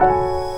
Música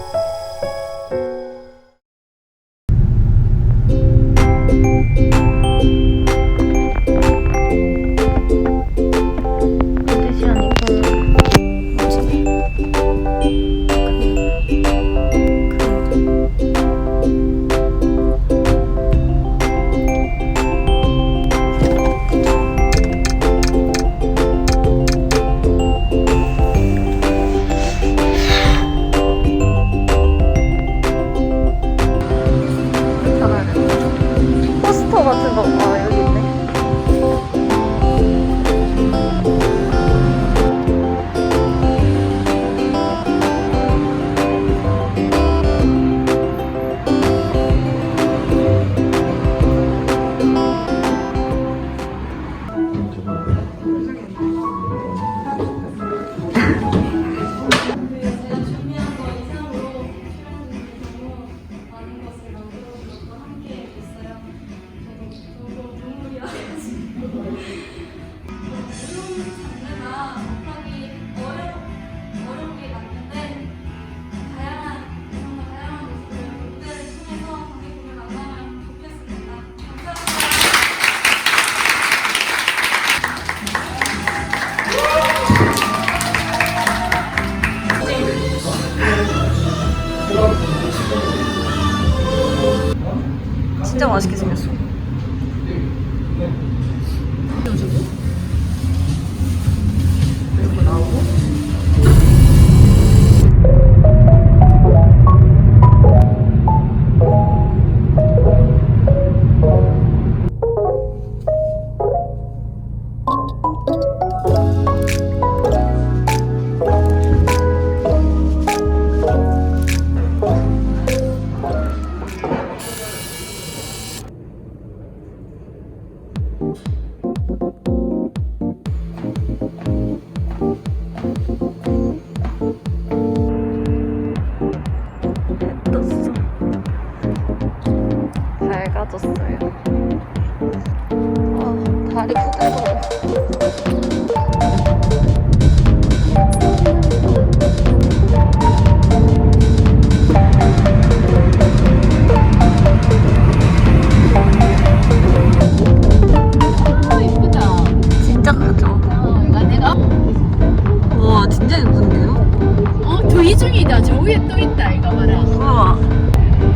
성이다. 저 위에 또 있다. 이거 봐라. 우와.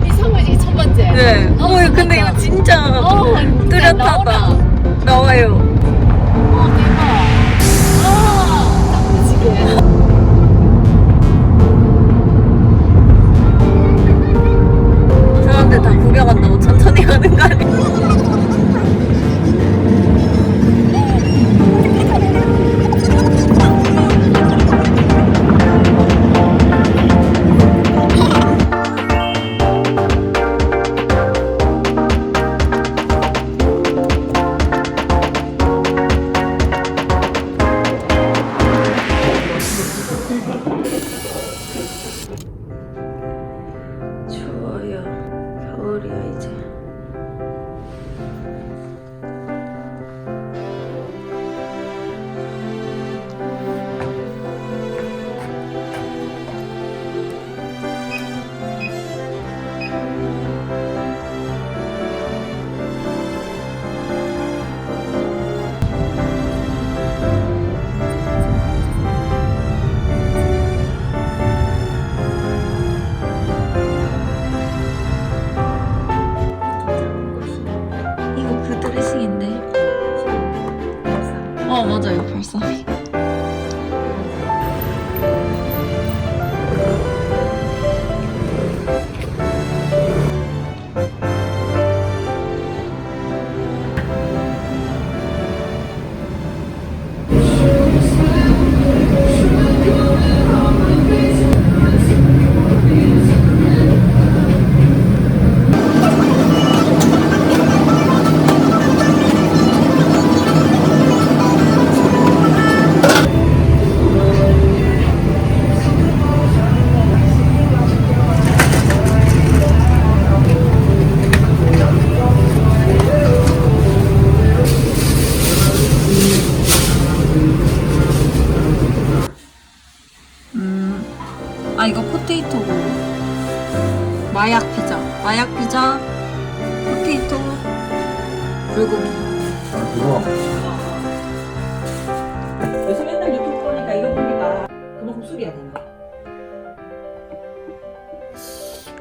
이 성은 이게 첫 번째. 네. 어, 어 근데 그러니까. 이거 진짜 어, 뚜렷하다. 나오라. 나와요. 어, 대박. 아, 지금. 저런데 다 구경한다고 천천히 가는 거 아니에요? 아 이거 포테이토고 마약 피자 마약 피자 포테이토 불고기 아, 그거. 요새 맨날 유튜브 보니까 이거 보니까 그만큼 술이야.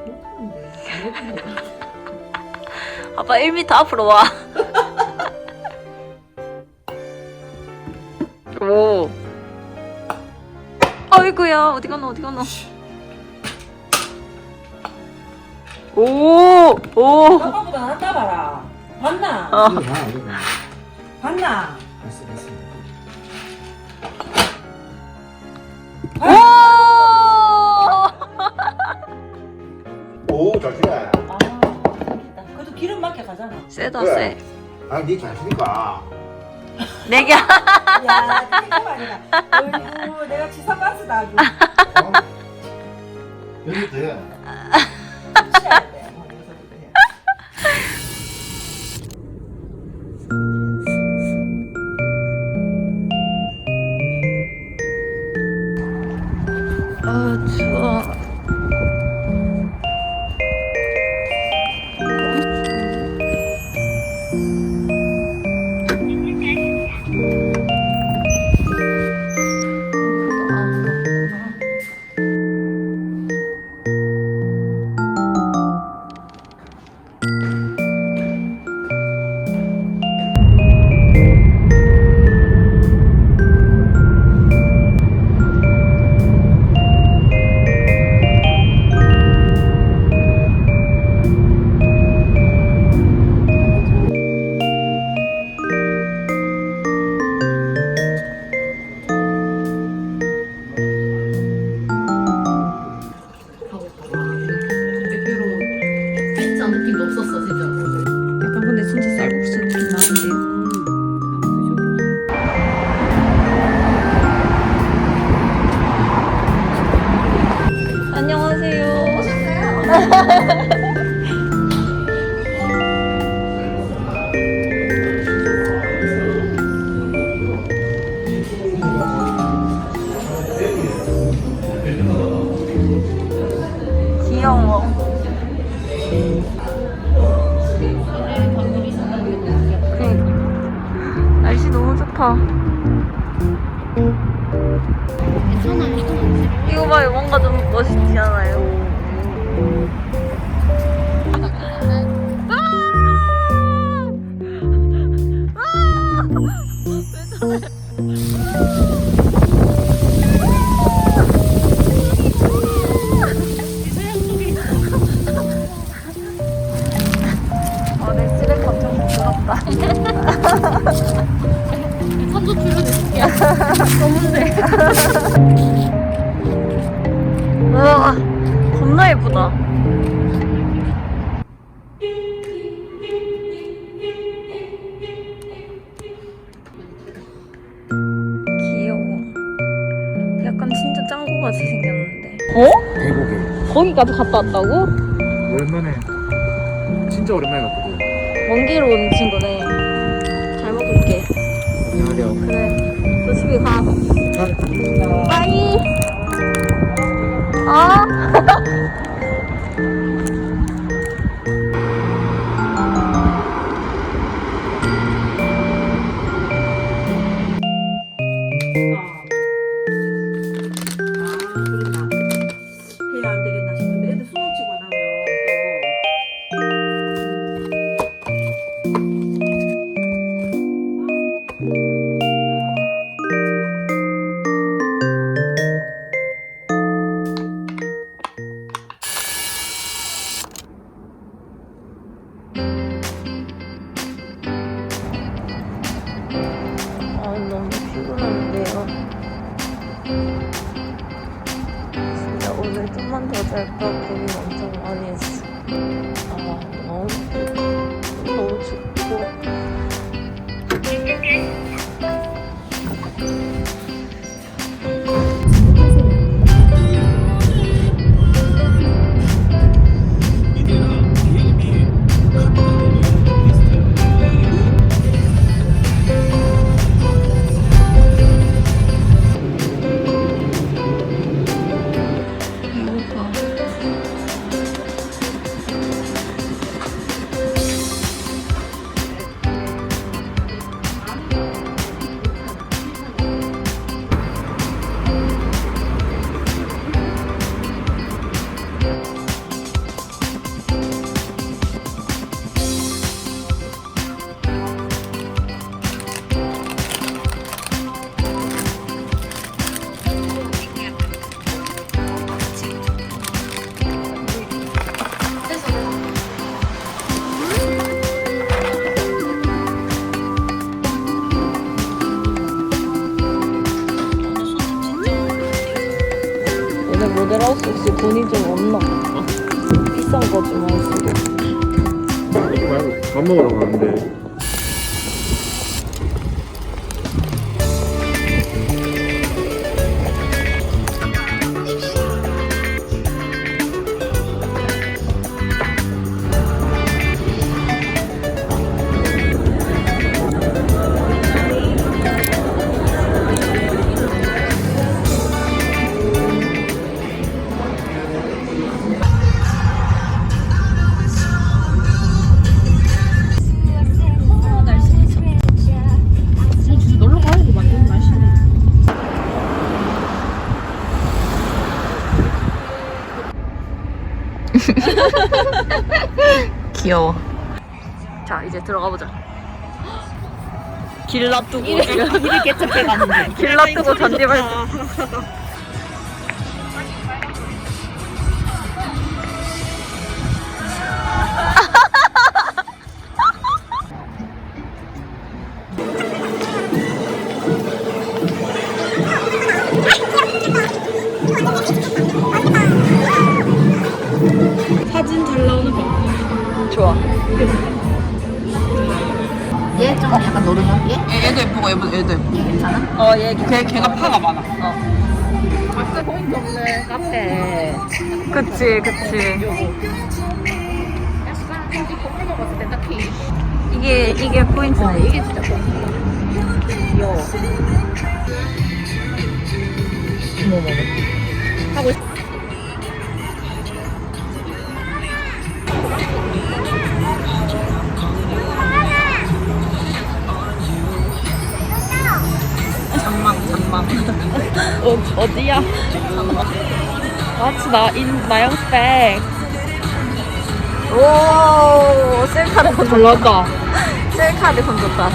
못하는데. 못하는데. 아빠 1m 앞으로 와 오. 아이고야 어디 가노 어디 가노 오! 오! 아빠보다 낫다 봐라. 봤나? 어. 이거 봐, 이거 봐. 봤나? 됐어, 됐어. 오! 오, 잘 치네. 아, 맛있다. 그래도 기름 막혀 가잖아. 세다 그래. 세. 아, 니잘 치니까. 네 개. 야, 그게 말이야. 어이구, 내가 치사가스다 아주. 어? 여기 돼. 치 귀여워. 그러니까. 날씨 너무 좋다. 이거 봐요. 뭔가 좀 멋있지 않아요? 예쁘다. 귀여워. 약간 진짜 짱구 같이 생겼는데. 어? 대국에. 거기까지 갔다 왔다고? 오랜만에. 진짜 오랜만에 갔거든. 먼길온 친구네. 잘 먹을게. 안녕하세요. 그래. 조심히 가. 아, 빠이. 아. 아, 좀 귀여워. 자 이제 들어가 보자. 길 놔두고 지금 길을 개척해 가는데. 길 놔두고 잔디발 예쁘고 얘도 얘도 예쁘고 괜찮아? 어 얘 걔, 걔가 파가 많아. 어. 보인 게 없네 카페. 그치 그치. 약간 솔직히 커피 먹었을 때 딱히. 이게 이게 포인트네. 이게 진짜 귀여워. 뭐뭐 하고 싶. 장 어 어디야? What's the in 나영 스펙? 오 셀카를 건잘 나왔다. 셀카를 건 좋다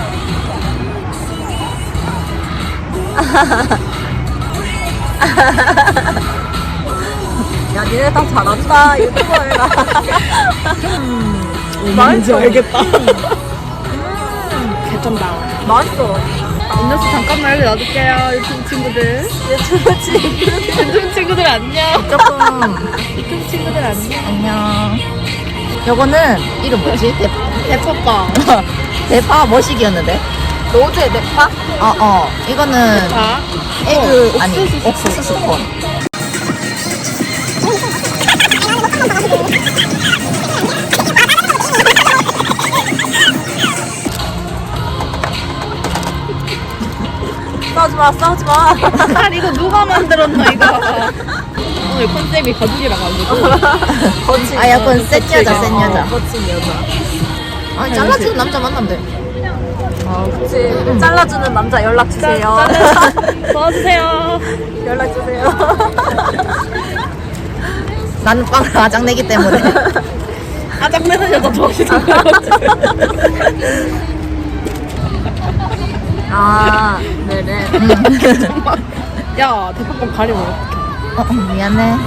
야 니네 다 잘한다 유튜버라 음, 뭔지 알겠다. 음, 개쩐다. 맛있어 음료수 잠깐만 여기 놔둘게요 유튜브 친구들. 유튜브 친구 유튜브 친구들 안녕. 조금 유튜브 친구들 안녕. 안녕 요거는 이름 뭐지? 대, 대포빵. 대파 머시기였는데? 로제 대파? 어어 이거는 자. 에그 어, 아니 옥수수 스콘 마 싸우지 마. 아니 이거 누가 만들었나 이거. 오늘 컨셉이 가죽이라 가지고. 거친 아 약간 센 여자 센 어, 여자. 거친 여자. 아니 잘라주는 남자 만나면 돼아 그치. 잘라주는 남자 연락 주세요. 도와주세요. 연락 주세요. 나는 빵을 아작 내기 때문에. 아장내는 여자 좋아하시는 거아 네네 야 가리면 어떡해. 어, 어, 미안해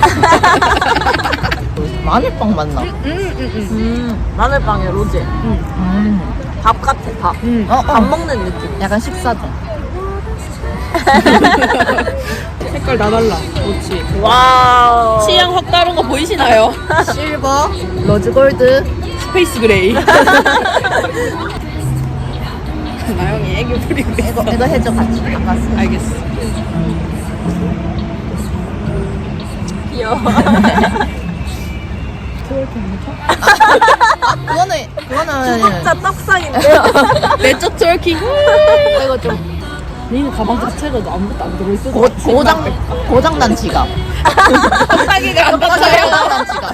마늘빵 맞나? 응 응 응. 음 마늘빵에 로제 음. 밥 같아 밥 응. 어, 밥 어. 먹는 느낌 약간 식사죠 색깔 다 달라. 그렇지. 와우 취향 확 다른 거 보이시나요? 실버 로즈골드 스페이스 그레이. 나영이 애교 부리고 있어. 이거 이거 해줘 같이 쓰 알겠어. 귀여워 그거는 그거는 진짜 떡상인데요 내적 트월킹. 이거 좀 니는 가방 자체가 아무것도 안 들어있어. 고, 고장 고장난 지갑 사기가 안 닫혀요. 고장난 지갑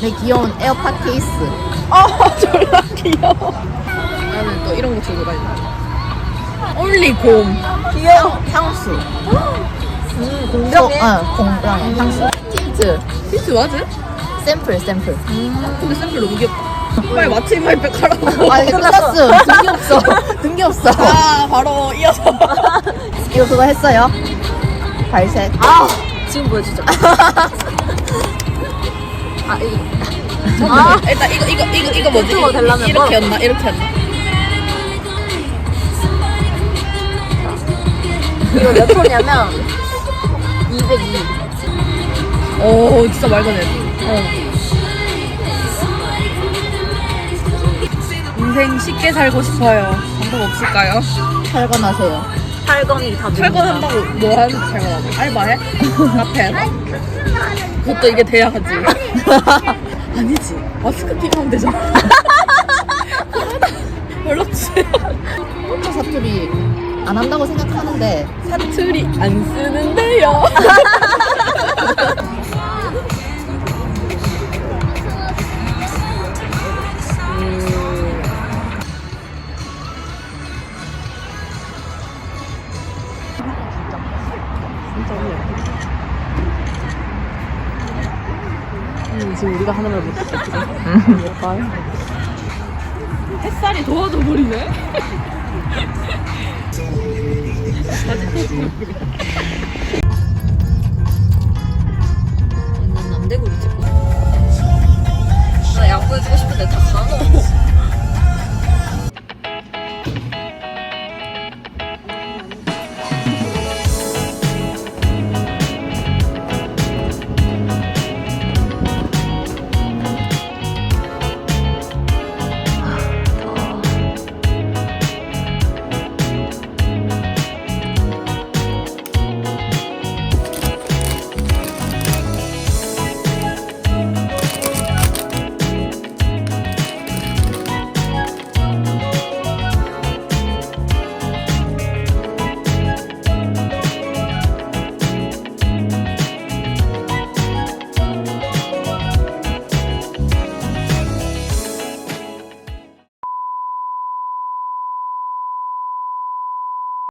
내 귀여운 에어팟 케이스 아 졸라 귀여워. 나는 또 이런 거 들고 다닌다. 올리 곰. 귀여워 향수 음 소, 공병해 어, 공병 향수 틴트 피트 맞아? 샘플 샘플 근데 샘플 너무 귀엽다. 빨리 마침 말백 하라고. 아 이거 끝났어 등기 없어 등기 없어 아 바로 이어서. 이거 그거 했어요 발색 아 지금 보여주죠 아 이. 아 일단 이거 이거 이거 이거 뭐지? 유튜버 되려면 이렇게 뭐- 였나? 이렇게 였나? 이거 몇 호냐면 202 오 진짜 말 거네. 어. 인생 쉽게 살고 싶어요. 방법 없을까요? 탈건하세요. 탈건이 다 철거한다고 뭐 하는 철거하고 알바해? 카페 그것도 이게 돼야 하지 아니지 마스크팅 하면 되잖아 연락 주세요 혼자 사투리 안 한다고 생각하는데. 사투리 안 쓰는데요. 음, 지금 우리가 하는 말 못했어 햇살이 도와줘 버리네 남대구리 찍고 나 약국에 주고 싶은데 다 가는 거지